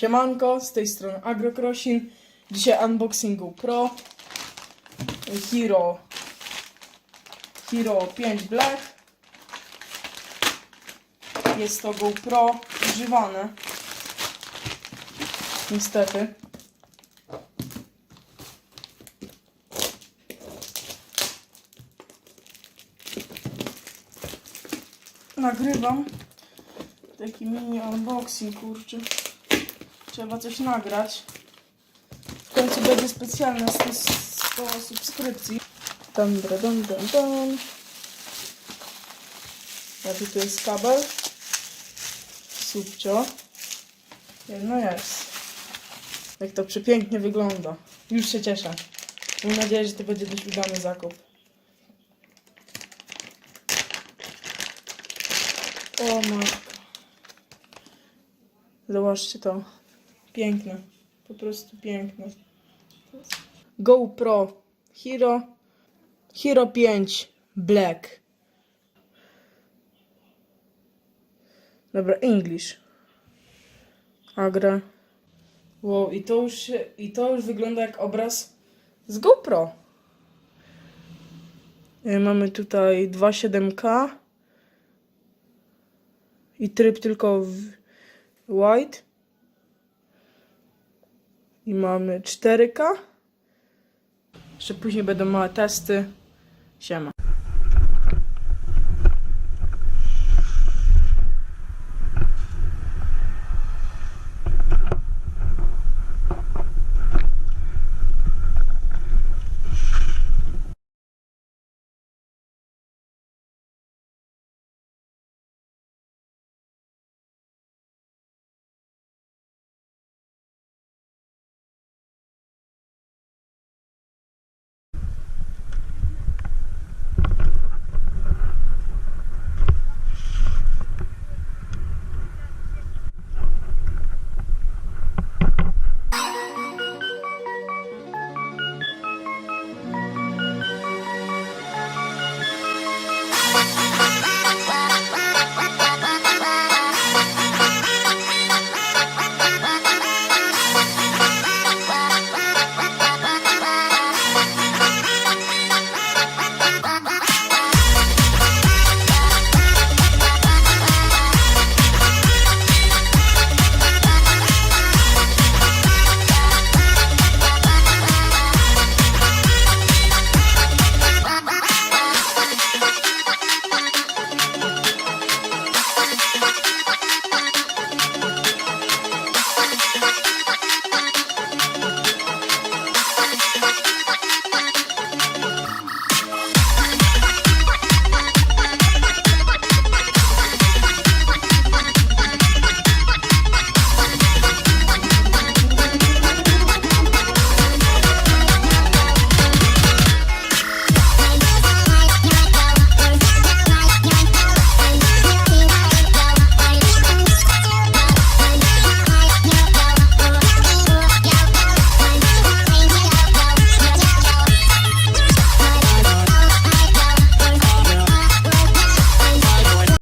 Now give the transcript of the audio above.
Siemanko, z tej strony AgroCrossin. Dzisiaj unboxing GoPro Hero Hero 5 Black. Jest to GoPro używane. Niestety. Nagrywam taki mini unboxing, kurczę. Trzeba coś nagrać. W końcu będzie specjalna z, z, z subskrypcji. Dam, dam, dam, dam. Jaki tu jest kabel? Subcio. No jest. Jak to przepięknie wygląda. Już się cieszę. Mam nadzieję, że to będzie dość udany zakup. O matko. Zobaczcie to. Piękne. Po prostu piękne. GoPro Hero Hero 5 Black. Dobra, English. Agra. Wow, i to już i to już wygląda jak obraz z GoPro. Y, Mamy tutaj 2.7K i tryb tylko w white. I mamy 4K. Jeszcze później będą małe testy. Siema.